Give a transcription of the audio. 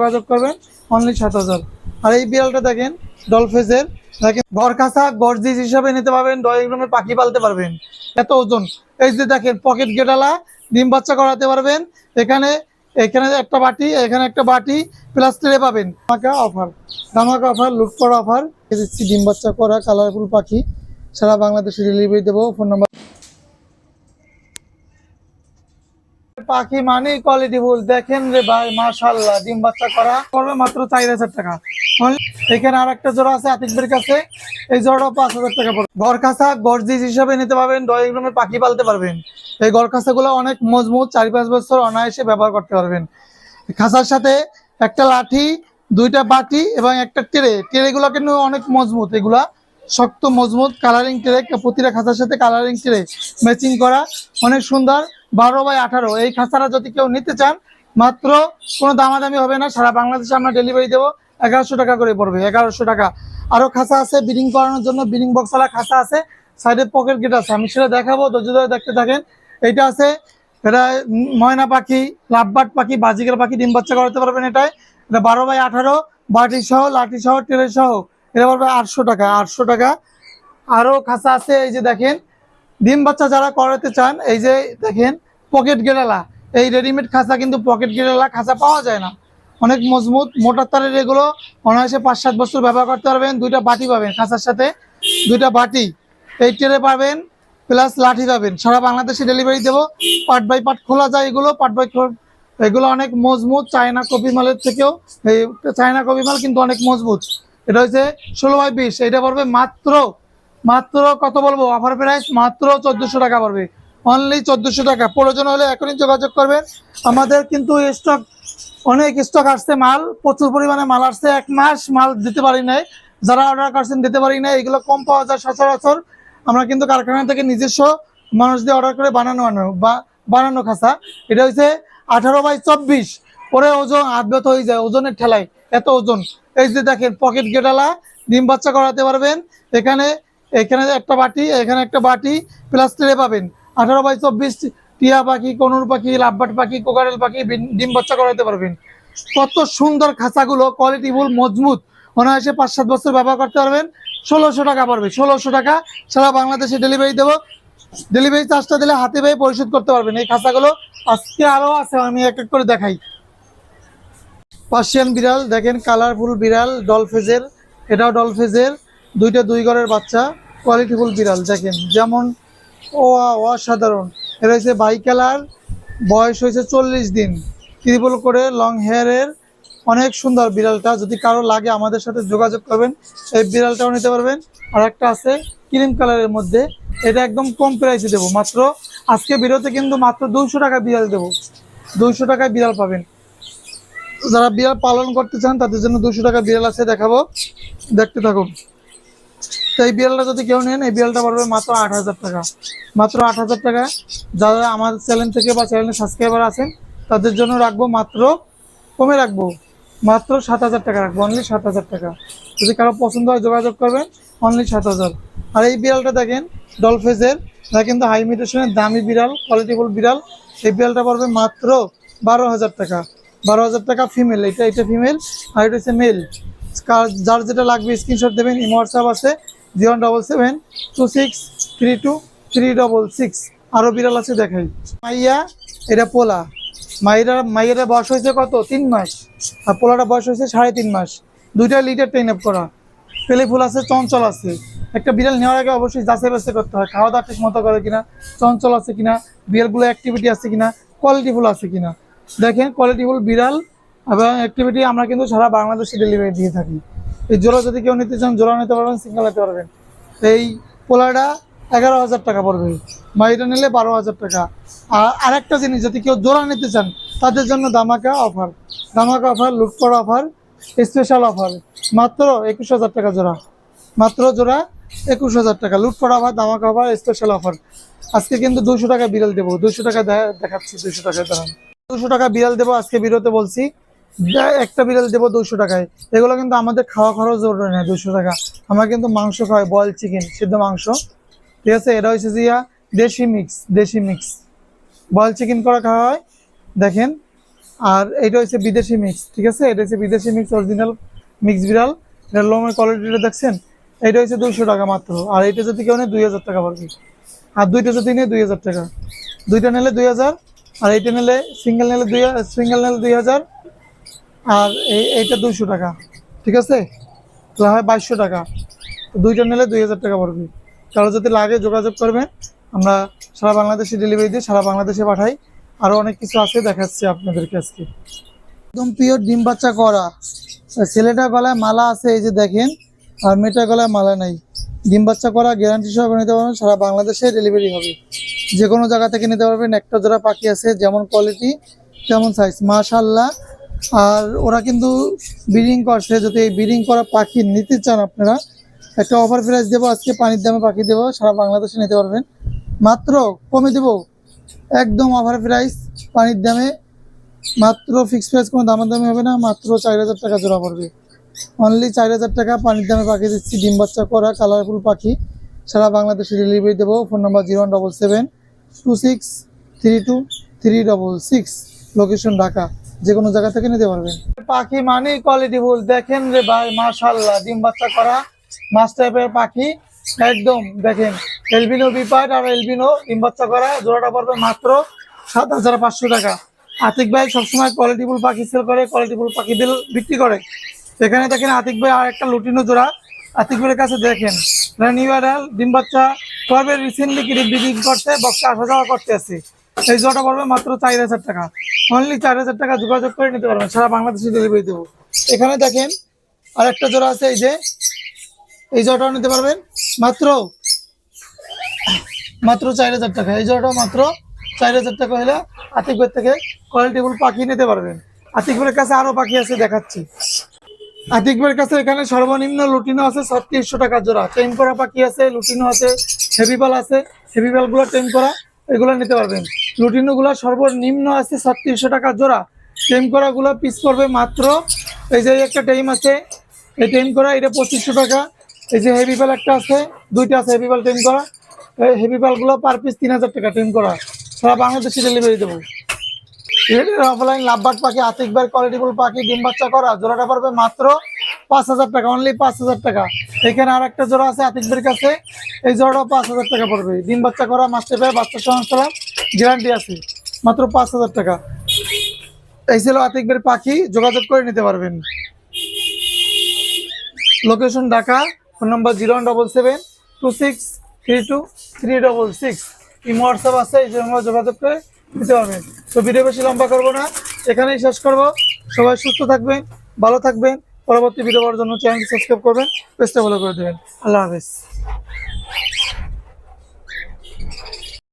যোগাযোগ করবেন অনলি সাত হাজার। আর এই বিড়ালটা দেখেন ডলফেজের দেখেন, ঘর কাঁচা, গর্জিস হিসাবে নিতে পারবেন ড্রয়িং রুমে পাখি পালতে পারবেন। এত ওজন। এই যে দেখেন পকেট গেটালা ডিম বাচ্চা করাতে পারবেন। এখানে এখানে একটা বাটি, এখানে একটা বাটি প্লাস ট্রে পাবেন। ধামাকা অফার ধামাকা অফার লুট করা অফার ডিম বাচ্চা করা কালারফুল পাখি। সারা বাংলাদেশে ডেলিভারি দেবো। ফোন নাম্বার পাখি মানে কোয়ালিটি ফুল দেখেন রে ভাই মাশাল্লাহ ডিম বাচ্চা করা করবে মাত্র চার হাজার টাকা। এখানে আর একটা জোড়া আছে আতিকবের কাছে। এই জোড়াটা পাঁচ হাজার টাকা পড়বে। কাঁচা গর্জিস হিসাবে নিতে পারবেন ড্রয়িং রুমে পাখি পালতে পারবেন। এই কাঁচাগুলো অনেক মজবুত, চার পাঁচ বছর অনায়াসে ব্যবহার করতে পারবেন। খাঁচার সাথে একটা লাঠি, দুইটা বাটি এবং একটা ট্রে। ট্রেগুলো কিন্তু অনেক মজবুত, এগুলা শক্ত, মজবুত কালারিং ট্রে প্রতিটা খাঁচার সাথে কালারিং ট্রে ম্যাচিং করা। অনেক সুন্দর, বারো বাই আঠারো। এই খাঁচাটা যদি কেউ নিতে চান, মাত্র কোনো দামাদামি হবে না। সারা বাংলাদেশে আমরা ডেলিভারি দেবো। এগারোশো টাকা করে পড়বে, এগারোশো টাকা। আরও খাঁচা আছে বিডিং করানোর জন্য। বিডিং বক্সওয়ালা খাঁচা আছে। সাইডে পকেট গেট আছে। আমি সেটা দেখাবো। ধৈর্য ধরে দেখতে থাকেন। এটা আছে এটা ময়না পাখি লাভবাট পাখি বাজিকের পাখি, ডিম বাচ্চা করাতে পারবেন এটাই এটা বারো বাই আঠারো, বাটি সহ, লাঠি সহ ট্রে সহ। এটা পড়বে আটশো টাকা আটশো টাকা। আরও খাঁচা আছে, এই যে দেখেন। ডিম বাচ্চা যারা করাতে চান, এই যে দেখেন, পকেট গেরালা। এই রেডিমেড খাঁচা কিন্তু পকেট গেরালা খাঁচা পাওয়া যায় না। অনেক মজবুত মোটার তারের এগুলো। অনায়াসে পাঁচ সাত বছর ব্যবহার করতে পারবেন, দুইটা বাটি পাবেন খাঁচার সাথে। দুইটা বাটি। এই ট্রে পাবেন প্লাস লাঠি পাবেন। সারা বাংলাদেশে ডেলিভারি দেবো। পার্ট বাই পার্ট খোলা যায় এগুলো পার্ট বাই এগুলো অনেক মজবুত। চায়না কপি মালের থেকেও, এই চায়না কপি মাল কিন্তু অনেক মজবুত। এটা হচ্ছে ষোলো বাই বিশ এটা পড়বে মাত্র মাত্র কত বলব? অফার প্রাইস মাত্র চোদ্দোশো টাকা পড়বে। অনলি চোদ্দোশো টাকা। প্রয়োজন হলে এখনই যোগাযোগ করবেন। আমাদের কিন্তু স্টক অনেক স্টক আসছে মাল, প্রচুর পরিমাণে মাল আসছে। এক মাস মাল দিতে পারি নাই। যারা অর্ডার করছেন, দিতে পারি নাই। এগুলো কম পাওয়া যায় সচরাচর। আমরা কিন্তু কারখানা থেকে নিজস্ব মানুষ দিয়ে অর্ডার করে বানানো আনো বা বানানো খাসা। এটা হচ্ছে আঠারো বাই চব্বিশ। পরে ওজন আব্যত হয়ে যায়, ওজনের ঠেলায়। এত ওজন। এই যে দেখেন পকেট গেটালা ডিম বাচ্চা করাতে পারবেন। এখানে এখানে একটা বাটি, এখানে একটা বাটি প্লাস ট্রে পাবেন। আঠারো বাই চব্বিশ টিয়া পাখি, কনুর পাখি লাভবাট পাখি কোকারেল পাখি ডিম বাচ্চা করাতে পারবেন। কত সুন্দর খাঁচাগুলো কোয়ালিটিফুল মজবুত। অনায়াসে পাঁচ সাত বছর ব্যবহার করতে পারবেন। ষোলোশো টাকা পড়বে, ষোলোশো টাকা। সারা বাংলাদেশে ডেলিভারি দেবো। ডেলিভারি চার্জটা দিলে হাতে পেয়ে পরিশোধ করতে পারবেন। এই খাঁচাগুলো আজকে আরও আছে, আমি এক এক করে দেখাই। পার্সিয়ান বিড়াল, দেখেন কালারফুল বিড়াল ডলফেজের এটাও ডলফেজের দুইটা দুই ঘরের বাচ্চা কোয়ালিটিফুল বিড়াল, দেখেন, যেমন ও অসাধারণ। এটা হচ্ছে বাই কালার বয়স হয়েছে চল্লিশ দিন। ত্রিপল করে লং হেয়ারের অনেক সুন্দর বিড়ালটা, যদি কারও লাগে আমাদের সাথে যোগাযোগ করবেন, এই বিড়ালটাও নিতে পারবেন। আর একটা আছে ক্রিম কালারের মধ্যে, এটা একদম কম প্রাইসে দেবো, মাত্র আজকে বিরতে কিন্তু মাত্র দুইশো টাকা বিড়াল দেবো। দুইশো টাকায় বিড়াল পাবেন। যারা বিড়াল পালন করতে চান, তাদের জন্য দুশো টাকা বিড়াল আছে, দেখাবো। দেখতে থাকুন। তো এই বিড়ালটা যদি কেউ নেন, এই বিড়ালটা পড়বে মাত্র আট হাজার টাকা। মাত্র আট হাজার টাকা। যারা আমার চ্যানেল থেকে বা চ্যানেলের সাবস্ক্রাইবার আছেন, তাদের জন্য রাখব মাত্র, কমে রাখব, মাত্র সাত হাজার টাকা রাখব অনলি সাত হাজার টাকা। যদি কারও পছন্দ হয়, যোগাযোগ করবেন অনলি সাত হাজার। আর এই বিড়ালটা দেখেন ডলফেজের এটা কিন্তু হাই মিউটেশনের দামি বিড়াল কোয়ালিটিফুল বিড়াল। এই বিড়ালটা পড়বে মাত্র বারো হাজার টাকা। বারো হাজার টাকা ফিমেল এটা এটা ফিমেল আর এটা হচ্ছে মেল যার যেটা লাগবে স্ক্রিনশট দেবেন ইমো হোয়াটসঅ্যাপ আছে zero double seven two six three two three double six আরও বিড়াল আছে দেখাই মাইয়া, এটা পোলা। মাইরা মাইয়েরা বয়স হয়েছে কত? তিন মাস। আর পোলাটা বয়স হয়েছে সাড়ে তিন মাস। দুইটা লিটার ট্রেন আপ করা। পেলে ফুল আছে, চঞ্চল আছে। একটা বিড়াল নেওয়ার আগে অবশ্যই যাচাই বাছাই করতে হয় খাওয়া দাওয়া ঠিক মতো করে কিনা, চঞ্চল আছে কিনা, বিড়ালগুলো অ্যাক্টিভিটি আছে কিনা কোয়ালিটিফুল আছে কিনা। দেখেন কোয়ালিটিফুল বিড়াল এবং অ্যাক্টিভিটি আমরা কিন্তু সারা বাংলাদেশে ডেলিভারি দিয়ে থাকি। এই জোড়া যদি কেউ নিতে চান, জোড়া নিতে পারবেন সিঙ্গেল নিতে পারবেন। এই পোলাটা এগারো হাজার টাকা পড়বে। মাইটা নিলে বারো হাজার টাকা। আর আরেকটা জিনিস, যদি কেউ জোড়া নিতে চান, তাদের জন্য দামাকা অফার দামাকা অফার লুটপড় অফার স্পেশাল অফার মাত্র একুশ হাজার টাকা জোড়া। মাত্র জোড়া একুশ হাজার টাকা। লুটপড় অফার দামাকা অফার স্পেশাল অফার আজকে কিন্তু দুশো টাকা বিড়াল দেবো। দুশো টাকা দেখাচ্ছি দুশো টাকায় দাঁড়ান। দুশো টাকা বিড়াল দেবো, আজকে বিরতে বলছি। একটা বিড়াল দেবো দুশো টাকায়। এগুলো কিন্তু আমাদের খাওয়া খরচ জরুরি না দুশো টাকা। আমরা কিন্তু মাংস খাই, বয়েল চিকেন, সিদ্ধ মাংস। ঠিক আছে? এটা হচ্ছে যে ইয়া, দেশি মিক্স দেশি মিক্স। বয়েল চিকেন করা খাওয়া হয়, দেখেন। আর এটা হচ্ছে বিদেশি মিক্স, ঠিক আছে? এটা হচ্ছে বিদেশি মিক্স, অরিজিনাল মিক্স বিড়াল। এটা লোমের কোয়ালিটিটা দেখছেন? এটা হচ্ছে দুইশো টাকা মাত্র। আর এটা যদি কেউ নেই দুই হাজার টাকা পড়বে আর দুইটা যদি নেয় দুই হাজার টাকা। দুইটা নিলে দুই হাজার আর এইটা নিলে সিঙ্গেল নিলে দুই সিঙ্গেল নিলে দুই হাজার, আর এই এইটা দুশো টাকা, ঠিক আছে? তাহলে হয় বাইশশো টাকা। দুইটা নিলে দুই হাজার টাকা পড়বে। কারও যদি লাগে যোগাযোগ করবেন, আমরা সারা বাংলাদেশে ডেলিভারি দিই সারা বাংলাদেশে পাঠাই। আরও অনেক কিছু আছে দেখাচ্ছি আপনাদেরকে আজকে। একদম পিওর ডিম বাচ্চা করা। আর ছেলেটার গলায় মালা আছে, এই যে দেখেন। আর মেয়েটার গলায় মালা নাই। ডিম বাচ্চা করা গ্যারান্টি সহকারে নিতে পারবেন, সারা বাংলাদেশে ডেলিভারি হবে। যে কোনো জায়গা থেকে নিতে পারবেন। একটা যারা পাখি আছে, যেমন কোয়ালিটি তেমন সাইজ মাশাল্লাহ আর ওরা কিন্তু ব্রিডিং করছে। যদি এই ব্রিডিং করা পাখি নিতে চান আপনারা, একটা অফার প্রাইস দেবো। আজকে পানির দামে পাখি দেবো। সারা বাংলাদেশে নিতে পারবেন। মাত্র কমে দেবো। একদম অফার প্রাইস পানির দামে। মাত্র ফিক্সড প্রাইস কোনো দামের দামে হবে না। মাত্র চার হাজার টাকা জোড়া পড়বে। অনলি চার হাজার টাকা পানির দামে পাখি দিচ্ছি। ডিম বাচ্চা করা কালারফুল পাখি। সারা বাংলাদেশে ডেলিভারি দেবো। Phone number zero one double seven two six three two three double six location Dhaka যে কোনো জায়গা থেকে নিতে পারবেন। পাখি মানে কোয়ালিটি ফুল, দেখেন রে ভাই মাশাল্লাহ ডিম বাচ্চা করা, মাছ টাইপের পাখি, একদম, দেখেন এলবিনো বিপাট আর এলবিনো ডিম বাচ্চা করা, জোড়াটা পড়বে মাত্র সাত হাজার পাঁচশো টাকা। আতিক ভাই সবসময় কোয়ালিটিফুল পাখি সেল করে কোয়ালিটিফুল পাখি বিল বিক্রি করে। এখানে দেখেন আতিক ভাই আর একটা লুটিনো জোড়া, আতিক ভাইয়ের কাছে দেখেন নিউ ডিম বাচ্চা কবে রিসেন্টলি কি ব্রিডিং করতে বক্সে আসা যাওয়া করতে আছে। এই জোড়াটা পড়বে মাত্র চার হাজার টাকা। অনলি চার হাজার টাকা যোগাযোগ করে নিতে পারবেন, সারা বাংলাদেশে ডেলিভারি দেবো। এখানে দেখেন আর একটা জোড়া আছে, এই যে, এই জোড়াটাও নিতে পারবেন, মাত্র মাত্র চার হাজার টাকা। এই জোড়াটাও মাত্র চার হাজার টাকা হলে আতিকবের থেকে কোয়ালিটিফুল পাখি নিতে পারবেন। আতিকবের কাছে আরও পাখি আছে, দেখাচ্ছি। আতিকবের কাছে এখানে সর্বনিম্ন লুটিনো আছে, ছত্রিশশো টাকা জোড়া। টেম করা পাখি আছে, লুটিনো আছে হেভিপাল আছে হেভিপালগুলো টেম করা, এগুলো নিতে পারবেন। লুটিনো গুলো সর্বনিম্ন আছে ছত্রিশশো টাকা জোড়া। টেম করা গুলো পিস পড়বে মাত্র, এই যে একটা টেম আছে, এই টেম করা, এটা পঁচিশশো টাকা। এই যে হেভিপাল একটা আছে, দুইটা আছে হেভিপাল টেম করা। এই হেভিপালগুলো পার পিস তিন হাজার টাকা টেম করা। সারা বাংলাদেশে ডেলিভারি দেবো। অফলাইন লাভবাট পাখি আতিকবার কোয়ালিটিফুল পাখি, ডিম বাচ্চা করা, জোড়াটা পড়বে মাত্র পাঁচ হাজার টাকা অনলি পাঁচ হাজার টাকা। এখানে আর একটা জোড়া আছে আতিকবের কাছে এই জোড়াটাও পাঁচ হাজার টাকা পড়বে। ডিম বাচ্চা করা, মাস্টার পেয়ে বাচ্চা সংস্থা গ্যারান্টি আছে, মাত্র পাঁচ হাজার টাকা। এই ছিল আতিকবের পাখি, যোগাযোগ করে নিতে পারবেন। Location Dhaka, phone number zero one double seven two six three two three double six. Imo WhatsApp আছে, এই জন্য যোগাযোগ করে নিতে পারবেন। তো ভিডিও বেশি লম্বা করব না, এখানেই শেষ করব। সবাই সুস্থ থাকবেন, ভালো থাকবেন। পরবর্তী ভিডিও পাওয়ার জন্য চ্যানেলটি সাবস্ক্রাইব করবেন পেজটা ফলো করে দেবেন। আল্লাহ হাফেজ।